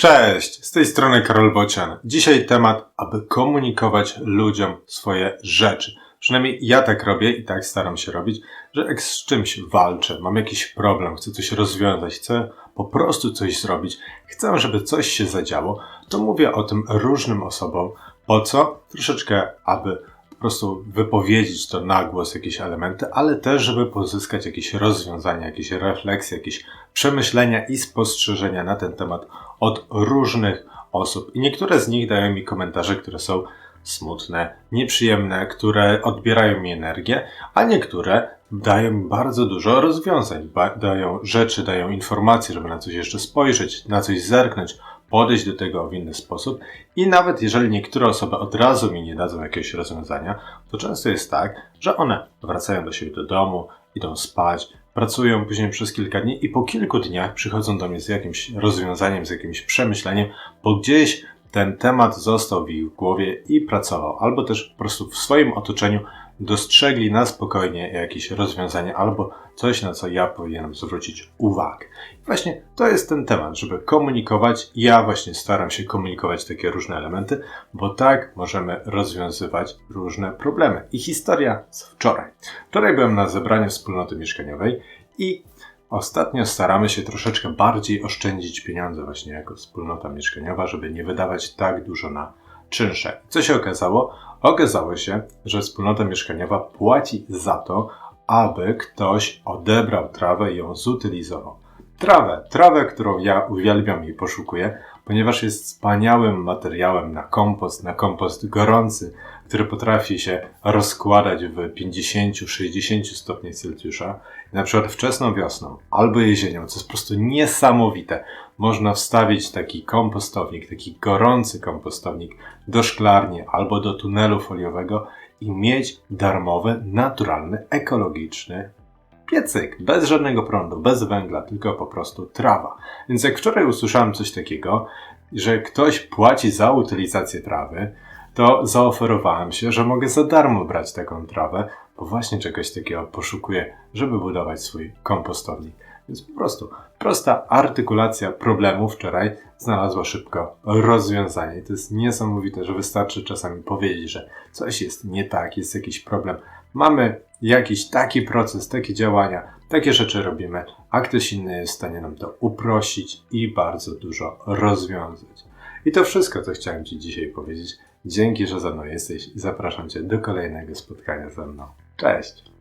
Cześć, z tej strony Karol Bocian. Dzisiaj temat, aby komunikować ludziom swoje rzeczy. Przynajmniej ja tak robię i tak staram się robić, że jak z czymś walczę, mam jakiś problem, chcę coś rozwiązać, chcę po prostu coś zrobić, chcę, żeby coś się zadziało, to mówię o tym różnym osobom. Po co? Troszeczkę, aby prostu wypowiedzieć to na głos jakieś elementy, ale też, żeby pozyskać jakieś rozwiązania, jakieś refleksje, jakieś przemyślenia i spostrzeżenia na ten temat od różnych osób. I niektóre z nich dają mi komentarze, które są smutne, nieprzyjemne, które odbierają mi energię, a niektóre dają bardzo dużo rozwiązań. Dają rzeczy, dają informacje, żeby na coś jeszcze spojrzeć, na coś zerknąć, podejść do tego w inny sposób. I nawet jeżeli niektóre osoby od razu mi nie dadzą jakiegoś rozwiązania, to często jest tak, że one wracają do siebie do domu, idą spać, pracują później przez kilka dni i po kilku dniach przychodzą do mnie z jakimś rozwiązaniem, z jakimś przemyśleniem, bo gdzieś ten temat został w ich głowie i pracował, albo też po prostu w swoim otoczeniu dostrzegli na spokojnie jakieś rozwiązanie albo coś, na co ja powinienem zwrócić uwagę. I właśnie to jest ten temat, żeby komunikować. Ja właśnie staram się komunikować takie różne elementy, bo tak możemy rozwiązywać różne problemy. I historia z wczoraj. Wczoraj byłem na zebraniu wspólnoty mieszkaniowej i Ostatnio staramy się troszeczkę bardziej oszczędzić pieniądze właśnie jako wspólnota mieszkaniowa, żeby nie wydawać tak dużo na czynsze. Co się okazało? Okazało się, że wspólnota mieszkaniowa płaci za to, aby ktoś odebrał trawę i ją zutylizował. Trawę, trawę, którą ja uwielbiam i poszukuję, ponieważ jest wspaniałym materiałem na kompost, na kompost gorący, który potrafi się rozkładać w 50-60 stopni Celsjusza. Na przykład wczesną wiosną albo jesienią, co jest po prostu niesamowite, można wstawić taki kompostownik, taki gorący kompostownik do szklarni albo do tunelu foliowego i mieć darmowy, naturalny, ekologiczny piecyk, bez żadnego prądu, bez węgla, tylko po prostu trawa. Więc jak wczoraj usłyszałem coś takiego, że ktoś płaci za utylizację trawy, to zaoferowałem się, że mogę za darmo brać taką trawę, bo właśnie czegoś takiego poszukuję, żeby budować swój kompostownik. Więc po prostu prosta artykulacja problemu wczoraj znalazła szybko rozwiązanie. To jest niesamowite, że wystarczy czasami powiedzieć, że coś jest nie tak, jest jakiś problem. Mamy jakiś taki proces, takie działania, takie rzeczy robimy, a ktoś inny jest w stanie nam to uprościć i bardzo dużo rozwiązać. I to wszystko, co chciałem Ci dzisiaj powiedzieć. Dzięki, że ze mną jesteś zapraszam Cię do kolejnego spotkania ze mną. Cześć!